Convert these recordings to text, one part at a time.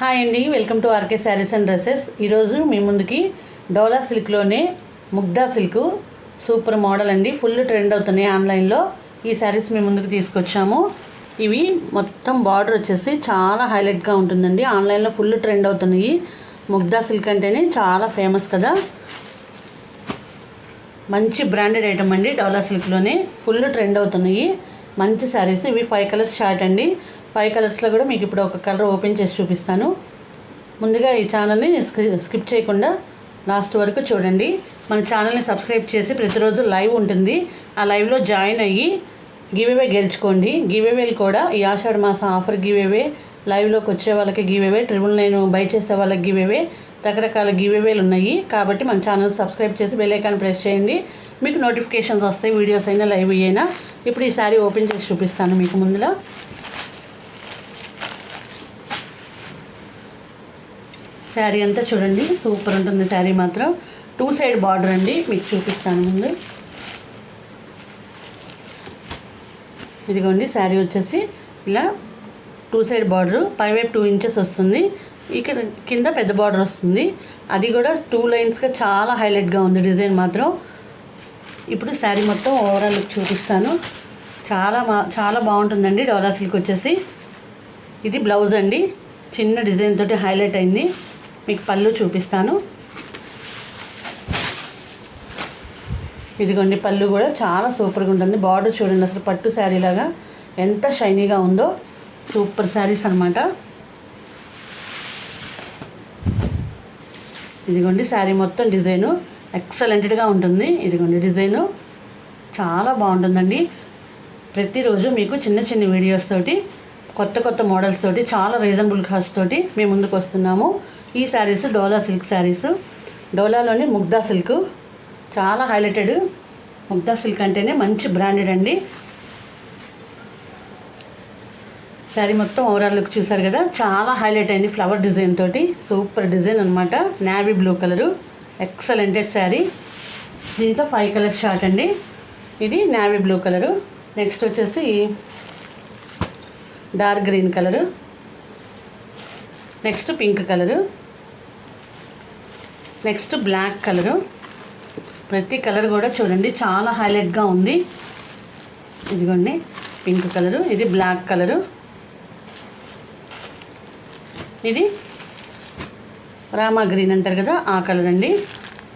Hi అండి welcome to RK Sarees and dresses ఈరోజు మీ ముందుకి డోలా సిల్క్లోనే ముగ్ధా సిల్క్ సూపర్ మోడల్ అండి. ఫుల్ ట్రెండ్ అవుతున్నాయి ఆన్లైన్లో. ఈ శారీస్ మీ ముందుకు తీసుకొచ్చాము. ఇవి మొత్తం బార్డర్ వచ్చేసి చాలా హైలైట్గా ఉంటుందండి. ఆన్లైన్లో ఫుల్ ట్రెండ్ అవుతున్నాయి. ముగ్ధా సిల్క్ అంటేనే చాలా ఫేమస్ కదా. మంచి బ్రాండెడ్ ఐటమ్ అండి డోలా సిల్క్లోనే. ఫుల్ ట్రెండ్ అవుతున్నాయి. మంచి శారీస్ ఇవి ఫైవ్ కలర్స్ షార్ట్ అండి. ఫైవ్ కలర్స్లో కూడా మీకు ఇప్పుడు ఒక కలర్ ఓపెన్ చేసి చూపిస్తాను. ముందుగా ఈ ఛానల్ని స్కిప్ చేయకుండా లాస్ట్ వరకు చూడండి. మన ఛానల్ని సబ్స్క్రైబ్ చేసి ప్రతిరోజు లైవ్ ఉంటుంది. ఆ లైవ్లో జాయిన్ అయ్యి గివేవే గెలుచుకోండి. గివేవేలు కూడా ఈ ఆషాఢ మాసం ఆఫర్ గివేవే లైవ్లోకి వచ్చే వాళ్ళకి గివేవే ట్రిపుల్ నైన్ బై చేసే వాళ్ళకి గివేవే రకరకాల గివేవేలు ఉన్నాయి. కాబట్టి మన ఛానల్ సబ్స్క్రైబ్ చేసి బెల్లైకాన్ ప్రెస్ చేయండి. మీకు నోటిఫికేషన్స్ వస్తాయి వీడియోస్ అయినా లైవ్ అయినా ఇప్పుడు ఈ శారీ ఓపెన్ చేసి చూపిస్తాను మీకు ముందులో. శారీ అంతా చూడండి. సూపర్ ఉంటుంది శారీ మాత్రం. టూ సైడ్ బార్డర్ అండి. మీకు చూపిస్తాను ముందు. ఇదిగోండి శారీ వచ్చేసి ఇలా టూ సైడ్ బార్డర్. పైవైపు టూ ఇంచెస్ వస్తుంది. ఇక్కడ కింద పెద్ద బార్డర్ వస్తుంది. అది కూడా టూ లైన్స్గా చాలా హైలైట్గా ఉంది డిజైన్ మాత్రం. ఇప్పుడు శారీ మొత్తం ఓవరాల్ లుక్ చూపిస్తాను. చాలా మా చాలా బాగుంటుందండి డోలా సిల్క్ వచ్చేసి. ఇది బ్లౌజ్ అండి. చిన్న డిజైన్ తోటి హైలైట్ అయింది. మీకు పళ్ళు చూపిస్తాను. ఇదిగోండి పళ్ళు కూడా చాలా సూపర్గా ఉంటుంది. బార్డర్ చూడండి అసలు పట్టు శారీ లాగా ఎంత షైనీగా ఉందో సూపర్ శారీస్ అనమాట ఇదిగోండి శారీ మొత్తం డిజైను ఎక్సలెంటెడ్గా ఉంటుంది. ఇదిగోండి డిజైను చాలా బాగుంటుందండి. ప్రతిరోజు మీకు చిన్న చిన్న వీడియోస్ తోటి కొత్త కొత్త మోడల్స్ తోటి చాలా రీజనబుల్ కాస్ట్ తోటి మేము ముందుకు వస్తున్నాము. ఈ శారీస్ డోలా సిల్క్ శారీస్ డోలాలోని ముగ్ధా సిల్క్ చాలా హైలైటెడ్ ముగ్ధా సిల్క్ అంటేనే మంచి బ్రాండెడ్ అండి. శారీ మొత్తం ఓవరాల్ లుక్ చూసారు కదా? చాలా హైలైట్ అయింది ఫ్లవర్ డిజైన్ తోటి. సూపర్ డిజైన్ అనమాట navy blue colour excellent sari దీంట్లో ఫైవ్ కలర్స్ షార్ట్ అండి. ఇది నావీ బ్లూ కలరు నెక్స్ట్ వచ్చేసి dark green colour. Next pink colour. Next black colour. ప్రతి కలర్ కూడా చూడండి చాలా హైలైట్గా ఉంది. ఇదిగోండి పింక్ కలరు ఇది బ్లాక్ కలరు. ఇది రామా గ్రీన్ అంటారు కదా ఆ కలర్ అండి.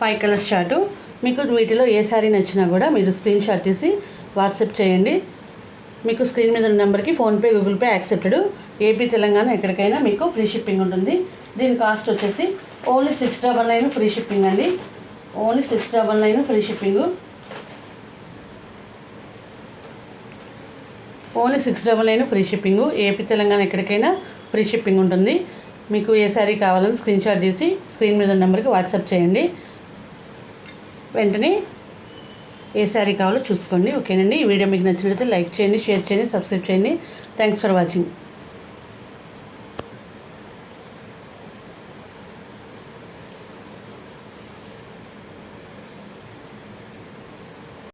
ఫైవ్ కలర్స్ షార్టు మీకు వీటిలో ఏ శారీ నచ్చినా కూడా మీరు స్క్రీన్ షాట్ తీసి వాట్సాప్ చేయండి. మీకు స్క్రీన్ మీద ఉన్న నెంబర్కి PhonePe Google Pay accepted AP Telangana ఎక్కడికైనా మీకు ఫ్రీ షిప్పింగ్ ఉంటుంది. దీని కాస్ట్ వచ్చేసి only six double nine free shipping అండి. Only six double nine free shipping only six double nine free shipping AP Telangana ఎక్కడికైనా ఫ్రీ షిప్పింగ్ ఉంటుంది. మీకు ఏ శారీ కావాలని స్క్రీన్ షాట్ స్క్రీన్ మీద ఉన్న నెంబర్కి వాట్సాప్ చేయండి. వెంటనే ఏ శారీ కావాలో చూసుకోండి ఓకేనండి? ఈ వీడియో మీకు నచ్చినట్లయితే లైక్ చేయండి షేర్ చేయండి సబ్స్క్రైబ్ చేయండి. Thanks for watching